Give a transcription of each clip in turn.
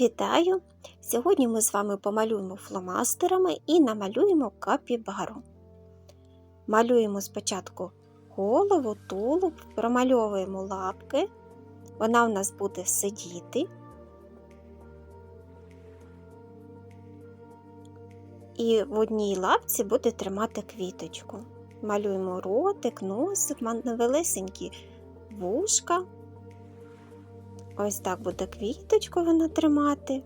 Вітаю! Сьогодні ми з вами помалюємо фломастерами і намалюємо капібару. Малюємо спочатку голову, тулуб, промальовуємо лапки. Вона в нас буде сидіти. І в одній лапці буде тримати квіточку. Малюємо ротик, носик, невелесенькі вушка. Ось так буде квіточку вона тримати.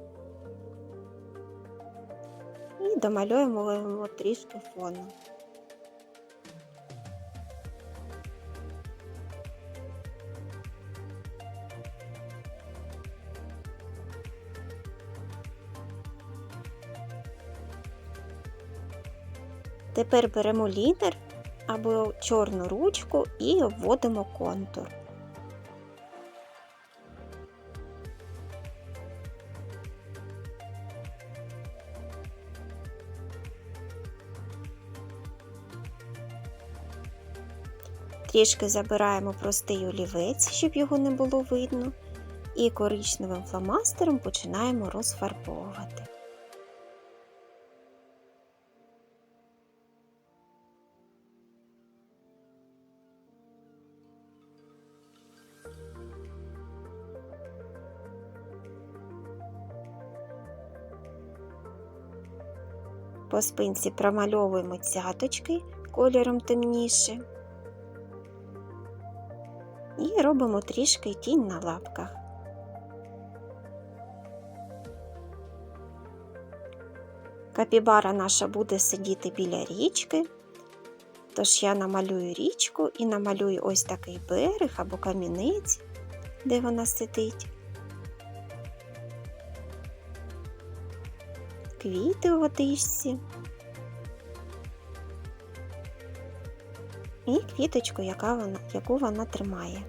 І домальовуємо трішки фону. Тепер беремо лінер або чорну ручку і обводимо контур. Трішки забираємо простий олівець, щоб його не було видно, і коричневим фломастером починаємо розфарбовувати. По спинці промальовуємо цяточки кольором темніше. І робимо трішки тінь на лапках. Капібара наша буде сидіти біля річки, тож я намалюю річку і намалюю ось такий берег або камінець, де вона сидить. Квіти у водичці. І квіточку, яка вона, яку вона тримає.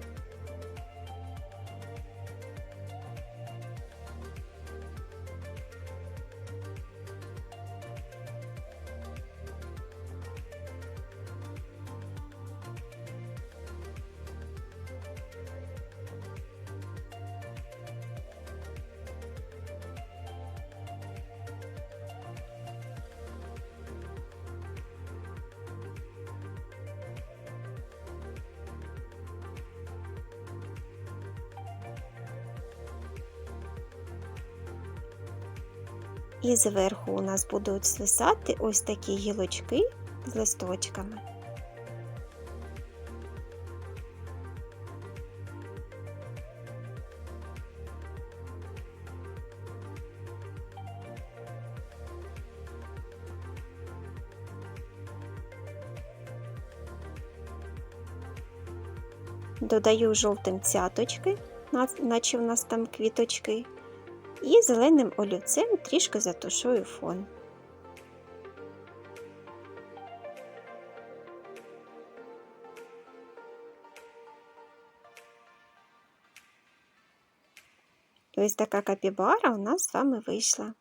І зверху у нас будуть свисати ось такі гілочки з листочками. Додаю жовтим цяточки, наче в нас там квіточки і зеленим олівцем трішки затушую фон. ось така капібара у нас з вами вийшла.